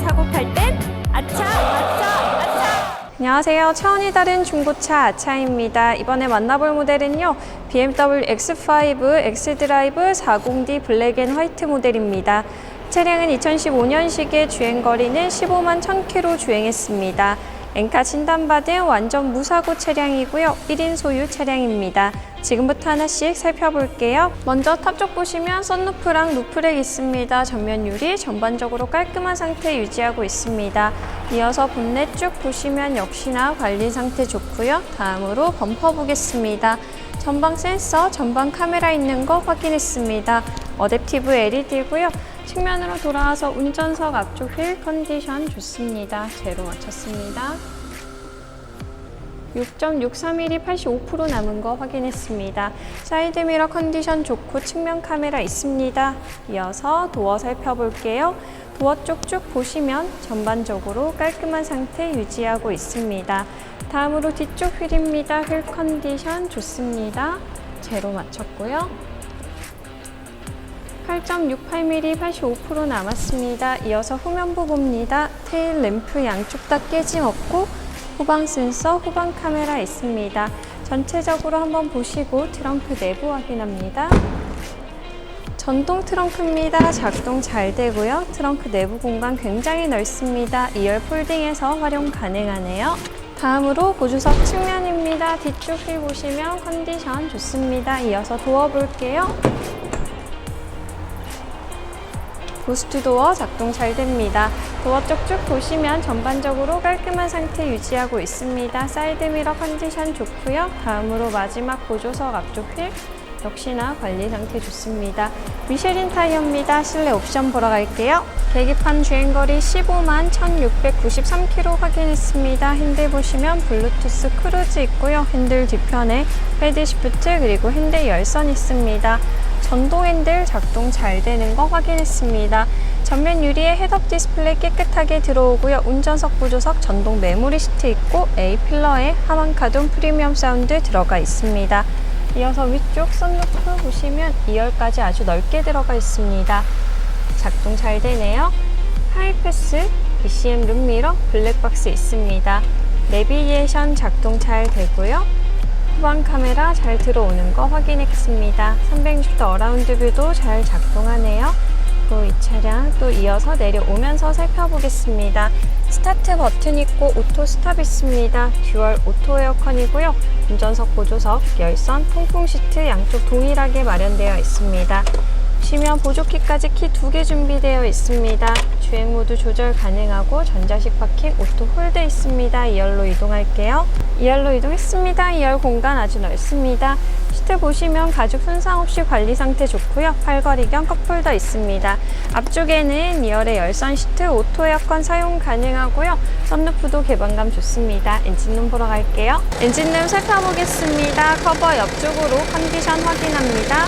사고 팔 땐 아차 아차 아차 안녕하세요. 차원이 다른 중고차 아차입니다. 이번에 만나볼 모델은요. BMW X5 X드라이브 40D 블랙 앤 화이트 모델입니다. 차량은 2015년식에 주행거리는 15만 1000km 주행했습니다. 엔카 진단받은 완전 무사고 차량이고요. 1인 소유 차량입니다. 지금부터 하나씩 살펴볼게요. 먼저 탑쪽 보시면 썬루프랑 루프렉 있습니다. 전면 유리 전반적으로 깔끔한 상태 유지하고 있습니다. 이어서 본넷 쭉 보시면 역시나 관리 상태 좋고요. 다음으로 범퍼 보겠습니다. 전방 센서, 전방 카메라 있는 거 확인했습니다. 어댑티브 LED고요. 측면으로 돌아와서 운전석 앞쪽 휠 컨디션 좋습니다. 제로 맞췄습니다. 6.63mm 85% 남은 거 확인했습니다. 사이드미러 컨디션 좋고 측면 카메라 있습니다. 이어서 도어 살펴볼게요. 도어 쪽쭉 보시면 전반적으로 깔끔한 상태 유지하고 있습니다. 다음으로 뒤쪽 휠입니다. 휠 컨디션 좋습니다. 제로 맞췄고요. 8.68mm 85% 남았습니다. 이어서 후면부 봅니다. 테일 램프 양쪽 다 깨짐 없고 후방 센서, 후방 카메라 있습니다. 전체적으로 한번 보시고 트렁크 내부 확인합니다. 전동 트렁크입니다. 작동 잘 되고요. 트렁크 내부 공간 굉장히 넓습니다. 2열 폴딩해서 활용 가능하네요. 다음으로 보조석 측면입니다. 뒤쪽 휠 보시면 컨디션 좋습니다. 이어서 도어 볼게요. 고스트 도어 작동 잘 됩니다. 도어 쪽 쭉 보시면 전반적으로 깔끔한 상태 유지하고 있습니다. 사이드미러 컨디션 좋고요. 다음으로 마지막 보조석 앞쪽 휠 역시나 관리 상태 좋습니다. 미쉐린 타이어입니다. 실내 옵션 보러 갈게요. 계기판 주행거리 15만 1693km 확인했습니다. 핸들 보시면 블루투스 크루즈 있고요. 핸들 뒤편에 헤드 시프트 그리고 핸들 열선 있습니다. 전동 핸들 작동 잘 되는 거 확인했습니다. 전면 유리에 헤드업 디스플레이 깨끗하게 들어오고요. 운전석 보조석 전동 메모리 시트 있고 A 필러에 하만 카돈 프리미엄 사운드 들어가 있습니다. 이어서 위쪽 선루프 보시면 2열까지 아주 넓게 들어가 있습니다. 작동 잘 되네요. 하이패스, BCM 룸미러, 블랙박스 있습니다. 내비게이션 작동 잘 되고요. 후방 카메라 잘 들어오는 거 확인했습니다. 360도 어라운드 뷰도 잘 작동하네요. 또 이 차량 또 이어서 내려오면서 살펴보겠습니다. 스타트 버튼 있고 오토 스탑 있습니다. 듀얼 오토 에어컨이고요. 운전석 보조석, 열선, 통풍 시트 양쪽 동일하게 마련되어 있습니다. 보시면 보조키까지 키 두 개 준비되어 있습니다. 주행 모드 조절 가능하고 전자식 파킹 오토 홀드 있습니다. 2열로 이동할게요. 2열로 이동했습니다. 2열 공간 아주 넓습니다. 시트 보시면 가죽 손상 없이 관리 상태 좋고요. 팔걸이 겸 컵홀더 있습니다. 앞쪽에는 2열의 열선 시트 오토 에어컨 사용 가능하고요. 썬루프도 개방감 좋습니다. 엔진룸 보러 갈게요. 엔진룸 살펴보겠습니다. 커버 옆쪽으로 컨디션 확인합니다.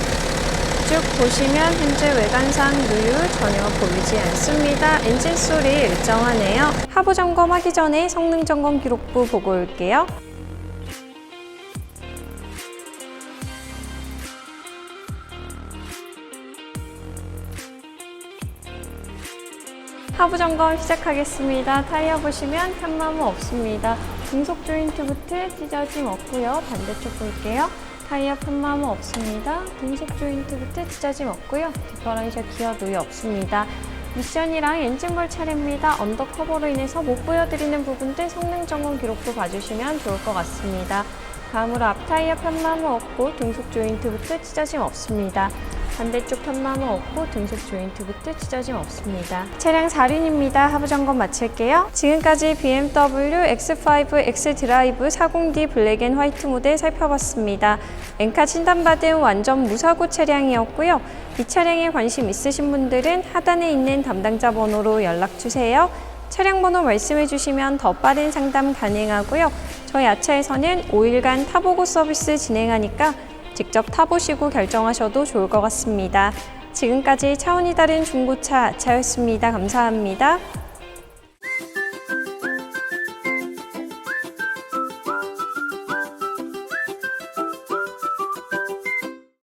쭉 보시면 현재 외관상 누유 전혀 보이지 않습니다. 엔진 소리 일정하네요. 하부 점검하기 전에 성능 점검 기록부 보고 올게요. 하부 점검 시작하겠습니다. 타이어 보시면 편마모 없습니다. 중속 조인트 부트 찢어짐 없고요. 반대쪽 볼게요. 타이어 편마모 없습니다. 등속 조인트 부터 찢어짐 없고요. 디퍼런셜 기어 노유 없습니다. 미션이랑 엔진볼 차례입니다. 언더커버로 인해서 못 보여드리는 부분들 성능 점검 기록도 봐주시면 좋을 것 같습니다. 다음으로 앞 타이어 편마모 없고 등속 조인트부터 찢어짐 없습니다. 반대쪽 편마모 없고 등속 조인트부터 찢어짐 없습니다. 차량 4륜입니다. 하부 점검 마칠게요. 지금까지 BMW X5 X드라이브 40D 블랙 앤 화이트 모델 살펴봤습니다. 엔카 진단받은 완전 무사고 차량이었고요. 이 차량에 관심 있으신 분들은 하단에 있는 담당자 번호로 연락 주세요. 차량 번호 말씀해 주시면 더 빠른 상담 가능하고요. 저희 아차에서는 5일간 타보고 서비스 진행하니까 직접 타보시고 결정하셔도 좋을 것 같습니다. 지금까지 차원이 다른 중고차 아차였습니다. 감사합니다.